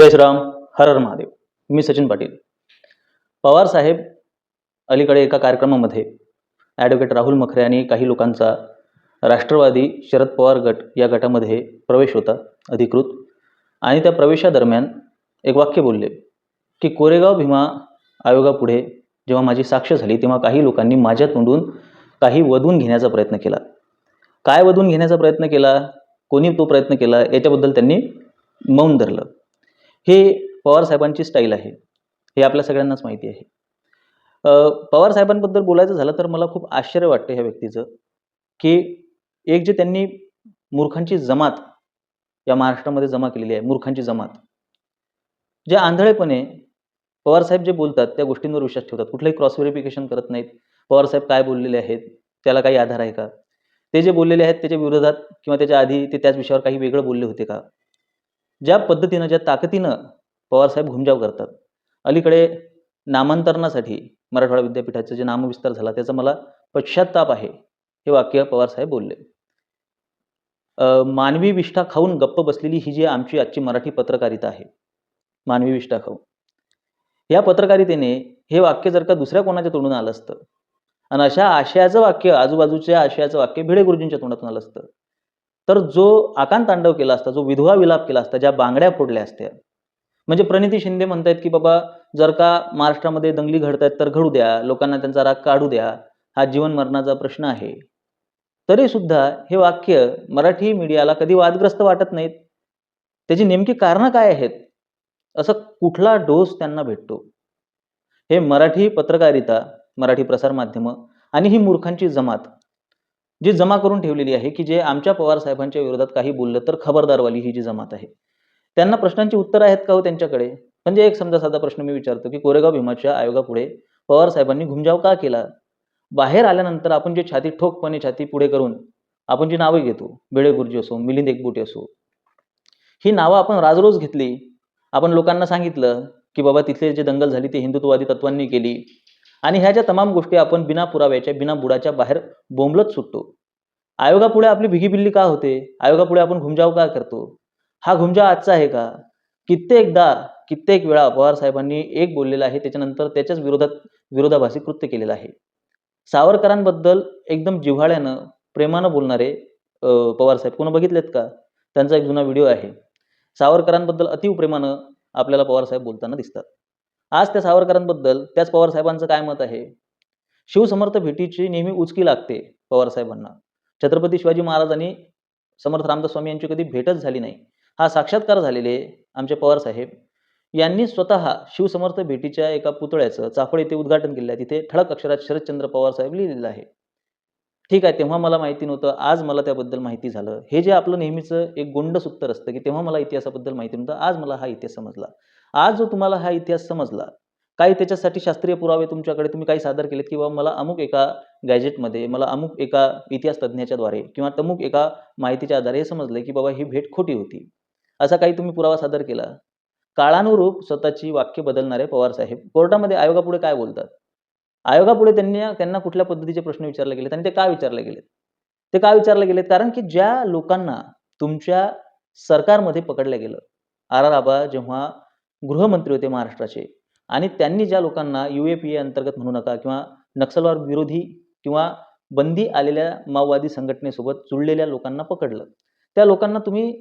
जय श्रीराम हर हर महादेव. मी सचिन पाटील. पवार साहेब अलीकडे एका कार्यक्रमामध्ये ॲडव्होकेट राहुल मखरे आणि काही लोकांचा राष्ट्रवादी शरद पवार गट या गटामध्ये प्रवेश होता अधिकृत. आणि त्या प्रवेशादरम्यान एक वाक्य बोलले की कोरेगाव भीमा आयोगापुढे जेव्हा माझी साक्ष झाली तेव्हा काही लोकांनी माझ्या तोंडून काही वधून घेण्याचा प्रयत्न केला. काय वधून घेण्याचा प्रयत्न केला? कोणी तो प्रयत्न केला? याच्याबद्दल त्यांनी मौन धरलं. हे पवार साहेबांची स्टाईल आहे. हे आपल्या सगळ्यांनाच माहिती आहे. पवार साहेबांबद्दल बोलायचं झालं तर मला खूप आश्चर्य वाटतं ह्या व्यक्तीचं की एक जे त्यांनी मूर्खांची जमात या महाराष्ट्रामध्ये जमा केलेली आहे मूर्खांची जमात. जे आंधळेपणे पवारसाहेब जे बोलतात त्या गोष्टींवर विश्वास ठेवतात. कुठलंही क्रॉस व्हेरिफिकेशन करत नाहीत. पवारसाहेब काय बोललेले आहेत त्याला काही आधार आहे का? ते जे बोललेले आहेत त्याच्या विरोधात किंवा त्याच्या आधी ते त्याच विषयावर काही वेगळं बोलले होते का? ज्या पद्धतीनं ज्या ताकदीनं पवारसाहेब घुमजाव करतात. अलीकडे नामांतरणासाठी मराठवाडा विद्यापीठाचा जे नामविस्तार झाला त्याचा मला पश्चाताप आहे हे वाक्य पवारसाहेब बोलले. मानवी विष्ठा खाऊन गप्प बसलेली ही जी आमची आजची मराठी पत्रकारिता आहे मानवी विष्ठा खाऊन. या पत्रकारितेने हे वाक्य जर का दुसऱ्या कोणाच्या तोंडून आलं असतं आणि अशा आशयाचं वाक्य आजूबाजूच्या आशयाचं वाक्य भिडे गुरुजींच्या तोंडातून आलं असतं तर जो आकांत तांडव केला असता जो विधवा विलाप केला असता ज्या बांगड्या फोडल्या असत्या. म्हणजे प्रणिती शिंदे म्हणतायत की बाबा जर का महाराष्ट्रामध्ये दंगली घडतायत तर घडू द्या. लोकांना त्यांचा राग काढू द्या. हा जीवन मरणाचा प्रश्न आहे. तरी सुद्धा हे वाक्य मराठी मीडियाला कधी वादग्रस्त वाटत नाहीत. त्याची नेमकी कारणं काय आहेत? असं कुठला डोस त्यांना भेटतो? हे मराठी पत्रकारिता मराठी प्रसारमाध्यमं आणि ही मूर्खांची जमात जी जमा करून ठेवलेली आहे की जे आमच्या पवार साहेबांच्या विरोधात काही बोललं तर खबरदारवाली ही जी जमात आहे. त्यांना प्रश्नांची उत्तरं आहेत का हो त्यांच्याकडे? म्हणजे एक समजा साधा प्रश्न मी विचारतो की कोरेगाव भीमाच्या आयोगापुढे पवार साहेबांनी घुमजाव का केला? बाहेर आल्यानंतर आपण जे छाती ठोकपणे छाती पुढे करून आपण जी नावं घेतो बेळे गुरुजी असो मिलिंद एकबुटे असो ही नावं आपण राजरोज घेतली. आपण लोकांना सांगितलं की बाबा तिथले जे दंगल झाली ती हिंदुत्ववादी तत्वांनी केली. आणि ह्या ज्या तमाम गोष्टी आपण बिना पुराव्याच्या बिना बुडाच्या बाहेर बोंबलत सुटतो. आयोगापुढे आपली भिगी बिल्ली का होते? आयोगापुढे आपण घुमजाव का करतो? हा घुमजाव आजचा आहे का? कित्येकदा कित्येक वेळा पवार साहेबांनी एक बोललेलं आहे त्याच्यानंतर त्याच्याच विरोधात विरोधाभासी कृत्य केलेलं आहे. सावरकरांबद्दल एकदम जिव्हाळ्यानं प्रेमानं बोलणारे पवार साहेब कोण बघितलेत का? त्यांचा एक जुना व्हिडिओ आहे. सावरकरांबद्दल अतिव प्रेमानं आपल्याला पवार साहेब बोलताना दिसतात. आज त्या सावरकरांबद्दल त्याच पवार साहेबांचं काय मत आहे? शिवसमर्थ भेटीची नेहमी उचकी लागते पवार साहेबांना छत्रपती शिवाजी महाराजांनी समर्थ रामदास स्वामी यांची कधी भेटच झाली नाही. हा साक्षात्कार झालेले आमचे पवार साहेब यांनी स्वतः शिवसमर्थ भेटीच्या एका पुतळ्याचं चाफळ येथे उद्घाटन केलेलं आहे. तिथे ठळक अक्षरात शरदचंद्र पवार साहेब लिहिलेलं आहे. ठीक आहे तेव्हा मला माहिती नव्हतं. आज मला त्याबद्दल माहिती झालं. हे जे आपलं नेहमीचं एक गोंडस उत्तर असतं की तेव्हा मला इतिहासाबद्दल माहिती नव्हतं. आज मला हा इतिहास समजला. आज जो तुम्हाला हा इतिहास समजला काही त्याच्यासाठी शास्त्रीय पुरावे तुमच्याकडे तुम्ही काही सादर केलेत किंवा मला अमुक एका गॅजेटमध्ये मला अमुक एका इतिहास तज्ज्ञाच्या द्वारे किंवा तमुक एका माहितीच्या आधारे हे समजलं की बाबा ही भेट खोटी होती. असा काही तुम्ही पुरावा सादर केला? काळानुरूप स्वतःची वाक्य बदलणारे पवार साहेब कोर्टामध्ये आयोगापुढे काय बोलतात? आयोगापुढे त्यांनी त्यांना कुठल्या पद्धतीचे प्रश्न विचारले गेलेत आणि ते का विचारले गेलेत? ते का विचारले गेलेत? कारण की ज्या लोकांना तुमच्या सरकारमध्ये पकडलं गेलं आर आर आबा जेव्हा गृहमंत्री होते महाराष्ट्राचे. आणि त्यांनी ज्या लोकांना यू ए पी ए अंतर्गत म्हणू नका किंवा नक्षलवाद विरोधी किंवा बंदी आलेल्या माओवादी संघटनेसोबत जुळलेल्या लोकांना पकडलं. त्या लोकांना तुम्ही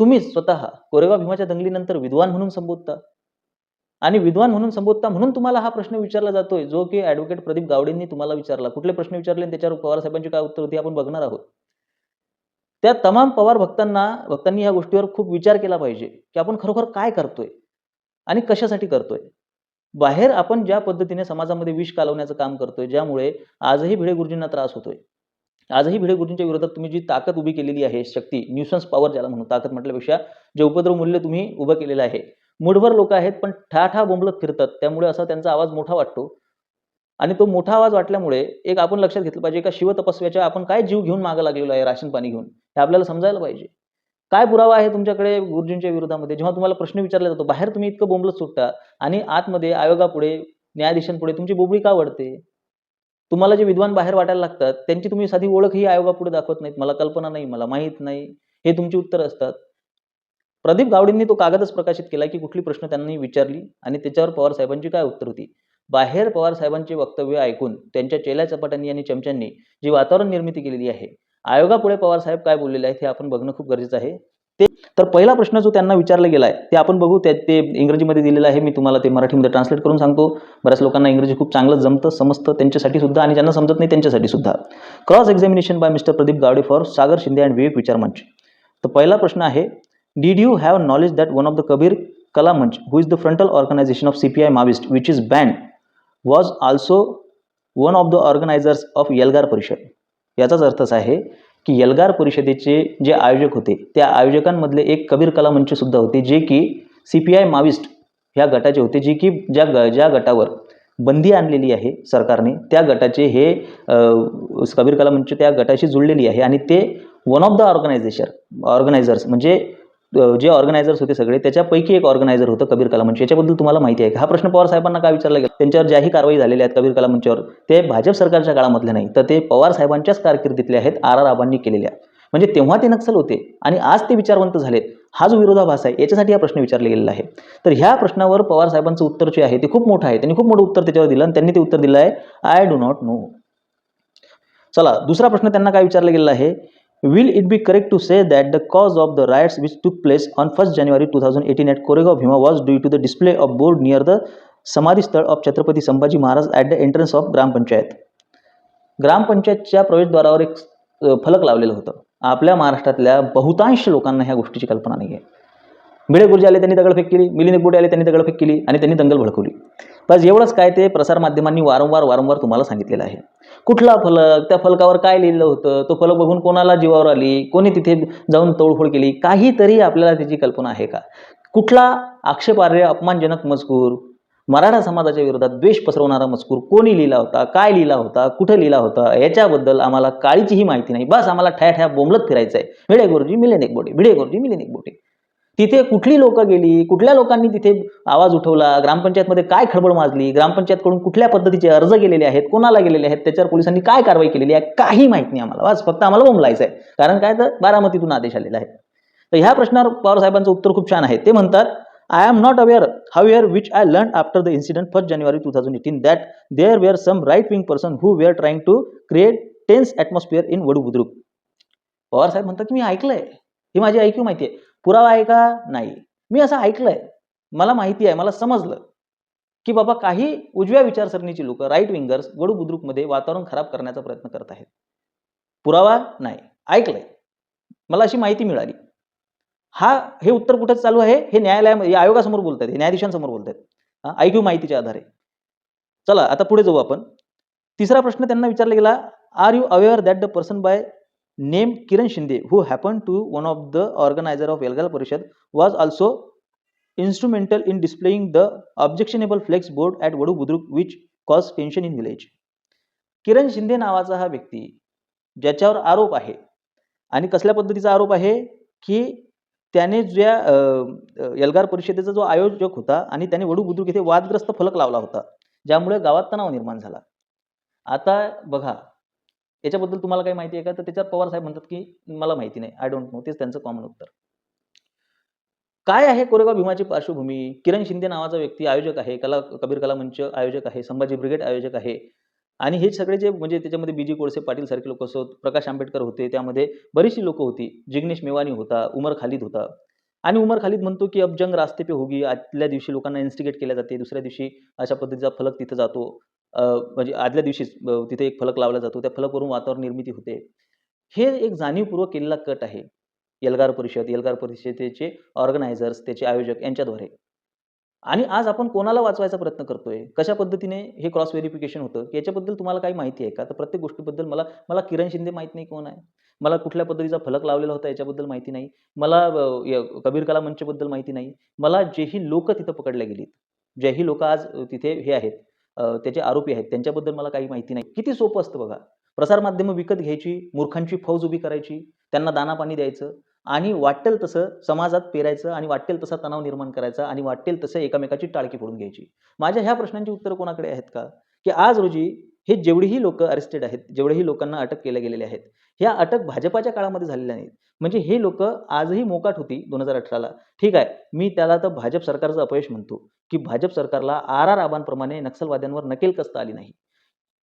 तुम्हीच स्वतः कोरेगाव भीमाच्या दंगलीनंतर विद्वान म्हणून संबोधता. आणि विद्वान म्हणून संबोधता म्हणून तुम्हाला हा प्रश्न विचारला जातोय जो की ऍडव्होकेट प्रदीप गावडेंनी तुम्हाला विचारला. कुठले प्रश्न विचारले आणि त्याच्यावर पवार साहेबांची काय उत्तर होती आपण बघणार आहोत. त्या तमाम पवार भक्तांना भक्तांनी या गोष्टीवर खूप विचार केला पाहिजे की आपण खरोखर काय करतोय? आणि कशासाठी करतोय? बाहेर आपण ज्या पद्धतीने समाजामध्ये विष कालवण्याचं काम करतोय ज्यामुळे आजही भिडे गुरुजींना त्रास होतोय. आजही भिडे गुरुजींच्या विरोधात तुम्ही जी ताकद उभी केलेली आहे शक्ती न्यूसन्स पॉवर ज्याला म्हणून ताकद म्हटल्यापेक्षा जे उपद्रव मूल्य तुम्ही उभं केलेलं आहे. मुठभर लोक आहेत पण ठा बोंबलत फिरतात. त्यामुळे असा त्यांचा आवाज मोठा वाटतो. आणि तो मोठा आवाज वाटल्यामुळे एक आपण लक्षात घेतलं पाहिजे एका शिवतपस्व्याच्या आपण काय जीव घेऊन मागं लागलेलो आहे राशन पाणी घेऊन? हे आपल्याला समजायला पाहिजे. काय पुरावा आहे तुमच्याकडे गुरुजींच्या विरोधामध्ये? जेव्हा तुम्हाला प्रश्न विचारला जातो बाहेर तुम्ही इतकं बोंबलत सुटता आणि आतमध्ये आयोगापुढे न्यायाधीशांपुढे तुमची बोबडी का वाढते तुम्हाला जे विद्वान बाहेर वाटायला लागतात त्यांची तुम्ही साधी ओळख ही आयोगापुढे दाखवत नाहीत. मला कल्पना नाही मला माहीत नाही. हे तुमची उत्तर असतात. प्रदीप गावडेंनी तो कागदच प्रकाशित केला की कुठली प्रश्न त्यांनी विचारली आणि त्याच्यावर पवार साहेबांची काय उत्तर होती? बाहेर पवार साहेबांचे वक्तव्य ऐकून त्यांच्या चेल्या चपाट्यांनी आणि चमच्यांनी जी वातावरण निर्मिती केलेली आहे आयोगापुढे पवार साहेब काय बोललेले आहेत हे आपण बघणं खूप गरजेचं आहे. ते तर पहिला प्रश्न जो त्यांना विचारला गेला आहे ते आपण बघू. त्या ते इंग्रजीमध्ये दिलेलं आहे. मी तुम्हाला ते मराठीमध्ये ट्रान्सलेट करून सांगतो. बऱ्याच लोकांना इंग्रजी खूप चांगलं जमतं समजतं त्यांच्यासाठी सुद्धा आणि ज्यांना समजत नाही त्यांच्यासाठी सुद्धा. Cross examination by mister Pradeep Gawade for Sagar Shinde and Vivek Vichar Manch तर पहिला प्रश्न आहे did you have knowledge that one of the Kabir Kala Manch who is the frontal organisation of C P I Maoist which is banned was also one of the organisers of Elgar Parishad याचाच अर्थ असा आहे की यलगार परिषदेचे जे आयोजक होते त्या आयोजकांमधले एक कबीर कला मंचसुद्धा होते जे की सी पी आय माविस्ट ह्या गटाचे होते जे की ज्या ग ज्या गटावर बंदी आणलेली आहे सरकारने त्या गटाचे हे कबीर कला मंच त्या गटाशी जुळलेली आहे आणि ते one of the organisation organisers म्हणजे जे ऑर्गनायझर्स होते सगळे त्याच्यापैकी एक ऑर्गनायझर होतं कबीर कला मंच याच्याबद्दल तुम्हाला माहिती आहे का? हा प्रश्न पवार साहेबांना काय विचारला गेला? त्यांच्यावर ज्याही कारवाई झालेल्या आहेत कबीर कला मंचावर ते भाजप सरकारच्या काळामधले नाही तर ते पवार साहेबांच्याच कारकिर्दीतले आहेत आर आर आबांनी केलेल्या. म्हणजे तेव्हा ते नक्सल होते आणि आज ते विचारवंत झालेत. हा जो विरोधाभास आहे. याच्यासाठी हा प्रश्न विचारला गेलेला आहे. तर ह्या प्रश्नावर पवार साहेबांचं उत्तर जे आहे ते खूप मोठं आहे. त्यांनी खूप मोठं उत्तर त्याच्यावर दिलं आणि त्यांनी ते उत्तर दिलं आहे आय डू नॉट नो चला दुसरा प्रश्न त्यांना काय विचारला गेलेला आहे? Will it be correct to say that the cause of the riots which took place on first January two thousand eighteen at Koregaon Bhima was due to the display of board near the samadhi sthal of Chhatrapati Sambhaji Maharaj at the entrance of grampanchayat ग्रामपंचायतच्या प्रवेशद्वारावर एक फलक लावलेलं होतं. आपल्या महाराष्ट्रातल्या बहुतांश लोकांना ह्या गोष्टीची कल्पना नाही आहे भिडे गुरुजी आले त्यांनी दगडफेक केली. मिलिंद एकबोटे आले त्यांनी दगडफेक केली आणि त्यांनी दंगल भडकवली. बस एवढंच काय ते प्रसारमाध्यमांनी वारंवार वारंवार तुम्हाला सांगितलेलं आहे. कुठला फलक? त्या फलकावर काय लिहिलं होतं? तो फलक बघून कोणाला जीवावर आली? कोणी तिथे जाऊन तोडफोड केली? काहीतरी आपल्याला त्याची कल्पना आहे का? कुठला आक्षेपार्ह अपमानजनक मजकूर? मराठा समाजाच्या विरोधात द्वेष पसरवणारा मजकूर कोणी लिहिला होता? काय लिहिला होता? कुठं लिहिला होता? याच्याबद्दल आम्हाला काळीचीही माहिती नाही. बस आम्हाला ठ्या ठ्या बोंबलत फिरायचं आहे भिडे गुरुजी मिलेनिक बोटे भिडे गुरुजी मिलेनिक बोटे तिथे कुठली लोकं गेली? कुठल्या लोकांनी तिथे आवाज उठवला? ग्रामपंचायतमध्ये काय खळबळ माजली? ग्रामपंचायतकडून कुठल्या पद्धतीचे अर्ज गेलेले आहेत? कोणाला गेलेले आहेत? त्याच्यावर पोलिसांनी काय कारवाई केलेली आहे? काही माहीत नाही आम्हाला. बस फक्त आम्हाला बोंबलायचं आहे कारण काय तर बारामतीतून आदेश आलेला आहे तर ह्या प्रश्नावर पवार साहेबांचं उत्तर खूप छान आहे. ते म्हणतात I am not aware however which I learn after the incident first January two thousand eighteen that there were some right wing person who were trying to create tense atmosphere in Vadhu Budruk Pawar Saheb म्हणतात मी ऐकलंय? ही माझी IQ माहिती आहे. पुरावा आहे का? नाही. मी असं ऐकलंय. मला माहिती आहे मला समजलं की बाबा काही उजव्या विचारसरणीची लोक राईट विंगर्स गडू बुद्रुकमध्ये वातावरण खराब करण्याचा प्रयत्न करत आहेत. पुरावा नाही. ऐकलंय. मला अशी माहिती मिळाली. हा हे उत्तर कुठं चालू आहे? हे न्यायालयामध्ये आयोगासमोर बोलत आहेत हे न्यायाधीशांसमोर बोलत आहेत ऐक्यू माहितीच्या आधारे. चला आता पुढे जाऊ आपण. तिसरा प्रश्न त्यांना विचारला गेला are you aware that the person by name Kiran Shinde who happen to one of the organiser of Elgar Parishad was also instrumental in displaying the objectionable flex board at Vadhu Budruk which cause tension in village Kiran Shinde नावाचा हा व्यक्ती ज्याच्यावर आरोप आहे आणि कसल्या पद्धतीचा आरोप आहे की त्याने ज्या एल्गार परिषदेचा जो आयोजक होता आणि त्याने वडू बुद्रुक येथे वादग्रस्त फलक लावला होता ज्यामुळे गावात तणाव निर्माण झाला. आता बघा याच्याबद्दल तुम्हाला काही माहिती आहे का? तर त्याच्यावर पवार साहेब म्हणतात की मला माहिती नाही. आय डोंट नो तेच त्यांचं कॉमन उत्तर. काय आहे कोरेगाव भीमाची पार्श्वभूमी? किरण शिंदे नावाचा व्यक्ती आयोजक आहे कला कबीर कला मंच आयोजक आहे संभाजी ब्रिगेड आयोजक आहे. आणि हे सगळे जे म्हणजे त्याच्यामध्ये बी. जी. कोळसे पाटील सारखे लोक असत प्रकाश आंबेडकर होते त्यामध्ये बरीचशी लोक होती. जिग्नेश मेवानी होता उमर खालिद होता. आणि उमर खालिद म्हणतो की अब जंग रास्ते पे होगी. आदल्या दिवशी लोकांना इन्स्टिगेट केल्या जाते. दुसऱ्या दिवशी अशा पद्धतीचा फलक तिथं जातो. म्हणजे आदल्या दिवशीच तिथे एक फलक लावला जातो. त्या फलकवरून वातावरण निर्मिती होते. हे एक जाणीवपूर्वक केलेला कट आहे. एल्गार परिषद एल्गार परिषदेचे ऑर्गनायझर्स त्याचे आयोजक यांच्याद्वारे. आणि आज आपण कोणाला वाचवायचा प्रयत्न करतोय? कशा पद्धतीने हे क्रॉस व्हेरिफिकेशन होतं? की याच्याबद्दल तुम्हाला काही माहिती आहे का? तर प्रत्येक गोष्टीबद्दल मला मला किरण शिंदे माहीत नाही कोण आहे. मला कुठल्या पद्धतीचा फलक लावलेला होता याच्याबद्दल माहिती नाही. मला य- कबीर कला मंचबद्दल माहिती नाही. मला जेही लोक तिथं पकडल्या गेलीत जेही लोक आज तिथे हे आहेत त्याचे आरोपी आहेत. त्यांच्याबद्दल मला काही माहिती नाही. किती सोपं असतं बघा. प्रसारमाध्यमं विकत घ्यायची मूर्खांची फौज उभी करायची त्यांना दाना पाणी द्यायचं आणि वाटेल तसं समाजात पेरायचं आणि वाटेल तसा तणाव निर्माण करायचा आणि वाटेल तसं एकामेकाची टाळकी फोडून घ्यायची. माझ्या ह्या प्रश्नांची उत्तरं कोणाकडे आहेत का? की आज रोजी हे जेवढीही लोक अरेस्टेड आहेत जेवढेही लोकांना अटक केल्या गेलेल्या आहेत ह्या अटक भाजपाच्या काळामध्ये झालेल्या नाहीत. म्हणजे हे लोक आजही मोकाट होती दोन हजार अठराला. ठीक आहे मी त्याला तर भाजप सरकारचं अपयश म्हणतो. की भाजप सरकारला आर आर आबांप्रमाणे नक्षलवाद्यांवर नकेल कसता आली नाही.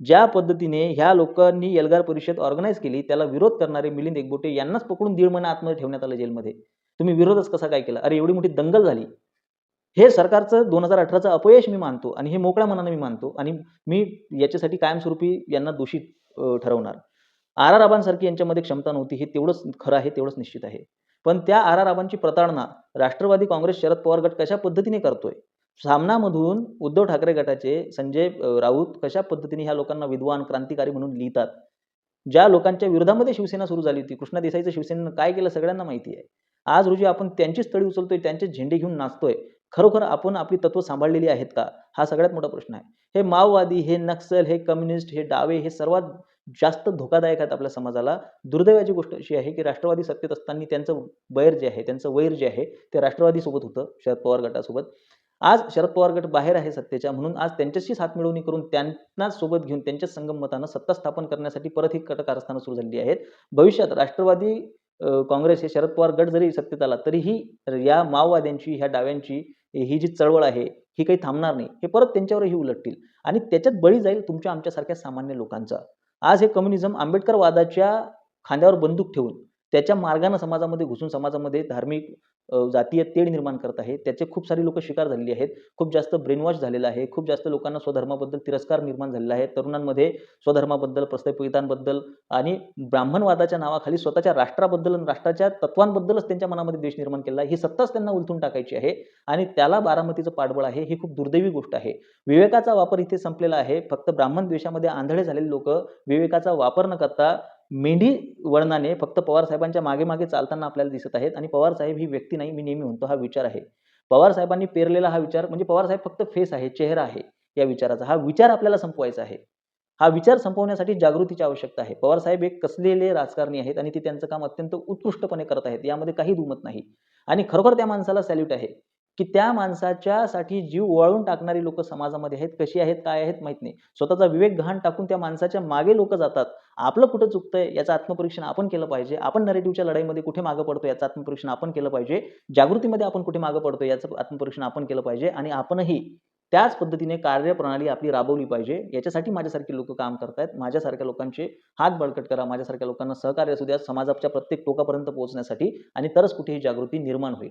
ज्या पद्धतीने ह्या लोकांनी एल्गार परिषद ऑर्गनाईज केली त्याला विरोध करणारे मिलिंद एकबोटे यांनाच पकडून दीड महिना आतमध्ये ठेवण्यात आलं जेलमध्ये. तुम्ही विरोधच कसा काय केला? अरे एवढी मोठी दंगल झाली. हे सरकारचं दोन हजार अठराचं अपयश मी मानतो आणि हे मोकळ्या मनाने मी मानतो आणि मी याच्यासाठी कायमस्वरूपी यांना दोषी ठरवणार. आर आर आबांसारखी यांच्यामध्ये क्षमता नव्हती हे तेवढंच खरं आहे तेवढंच निश्चित आहे. पण त्या आर आर आबांची प्रताडणा राष्ट्रवादी काँग्रेस शरद पवार गट कशा पद्धतीने करतोय? सामनामधून उद्धव ठाकरे गटाचे संजय राऊत कशा पद्धतीने ह्या लोकांना विद्वान क्रांतिकारी म्हणून लिहितात? ज्या लोकांच्या विरोधामध्ये शिवसेना सुरू झाली होती कृष्णा देसाईचं शिवसेनेनं काय केलं सगळ्यांना माहिती आहे. आज रोजी आपण त्यांचीच तळी उचलतोय त्यांचे झेंडे घेऊन नाचतोय. खरोखर आपण आपली तत्व सांभाळलेली आहेत का? हा सगळ्यात मोठा प्रश्न आहे. हे माओवादी हे नक्सल हे कम्युनिस्ट हे डावे हे सर्वात जास्त धोकादायक आहेत आपल्या समाजाला. दुर्दैवाची गोष्ट अशी आहे की राष्ट्रवादी सत्तेत असताना त्यांचं बैर जे आहे त्यांचं वैर जे आहे ते राष्ट्रवादीसोबत होतं शरद पवार गटासोबत. आज शरद पवार गट बाहेर आहे सत्तेच्या म्हणून आज त्यांच्याशी हात मिळवणी करून त्यांना सोबत घेऊन त्यांच्या संगमतानं सत्ता स्थापन करण्यासाठी परत ही कट कारस्थानं सुरू झालेली आहेत. भविष्यात राष्ट्रवादी काँग्रेस हे शरद पवार गट जरी सत्तेत आला तरीही या माओवाद्यांची ह्या डाव्यांची ही जी चळवळ आहे ही काही थांबणार नाही. हे परत त्यांच्यावरही उलटतील. आणि त्याच्यात बळी जाईल तुमच्या आमच्यासारख्या सामान्य लोकांचा. आज हे कम्युनिझम आंबेडकरवादाच्या खांद्यावर बंदूक ठेवून त्याच्या मार्गानं समाजामध्ये घुसून समाजामध्ये धार्मिक जातीय तेढ निर्माण करत आहे. त्याचे खूप सारी लोक शिकार झालेली आहेत. खूप जास्त ब्रेनवॉश झालेला आहे. खूप जास्त लोकांना स्वधर्माबद्दल तिरस्कार निर्माण झालेला आहे. तरुणांमध्ये स्वधर्माबद्दल प्रस्थापितांबद्दल आणि ब्राह्मणवादाच्या नावाखाली स्वतःच्या राष्ट्राबद्दल आणि राष्ट्राच्या तत्वांबद्दलच त्यांच्या मनामध्ये द्वेष निर्माण केला आहे. ही सत्ताच त्यांना उलथून टाकायची आहे आणि त्याला बारामतीचं पाठबळ आहे. ही खूप दुर्दैवी गोष्ट आहे. विवेकाचा वापर इथे संपलेला आहे. फक्त ब्राह्मण द्वेषामध्ये आंधळे झालेले लोक विवेकाचा वापर न करता मेंढी वळणाने फक्त पवार साहेबांच्या मागे मागे चालताना आपल्याला दिसत आहेत आणि पवार साहेब ही व्यक्ती नाही मी नेहमी म्हणतो हा विचार आहे. पवार साहेबांनी पेरलेला हा विचार म्हणजे पवार साहेब फक्त फेस आहे चेहरा आहे या विचाराचा. हा विचार आपल्याला संपवायचा आहे. हा विचार संपवण्यासाठी जागृतीची आवश्यकता आहे. पवार साहेब एक कसलेले राजकारणी आहेत आणि ते त्यांचं काम अत्यंत उत्कृष्टपणे करत आहेत. यामध्ये काही दुमत नाही. आणि खरोखर त्या माणसाला सॅल्यूट आहे. की त्या माणसाच्यासाठी जीव ओवाळून टाकणारी लोक समाजामध्ये आहेत कशी आहेत काय आहेत माहीत नाही. स्वतःचा विवेक घाण टाकून त्या माणसाच्या मागे लोक जातात. आपलं कुठं चुकतंय याचं आत्मपरीक्षण आपण केलं पाहिजे. आपण नरेटिव्हच्या लढाईमध्ये कुठे मागं पडतो याचं आत्मपरीक्षण आपण केलं पाहिजे. जागृतीमध्ये आपण कुठे मागं पडतो याचं आत्मपरीक्षण आपण केलं पाहिजे आणि आपणही त्याच पद्धतीने कार्यप्रणाली आपली राबवली पाहिजे. याच्यासाठी माझ्यासारखे लोक काम करतायत. माझ्यासारख्या लोकांचे हात बळकट करा. माझ्यासारख्या लोकांना सहकार्य असू द्या. समाजाच्या प्रत्येक टोकापर्यंत पोहोचण्यासाठी आणि तरच कुठेही जागृती निर्माण होईल.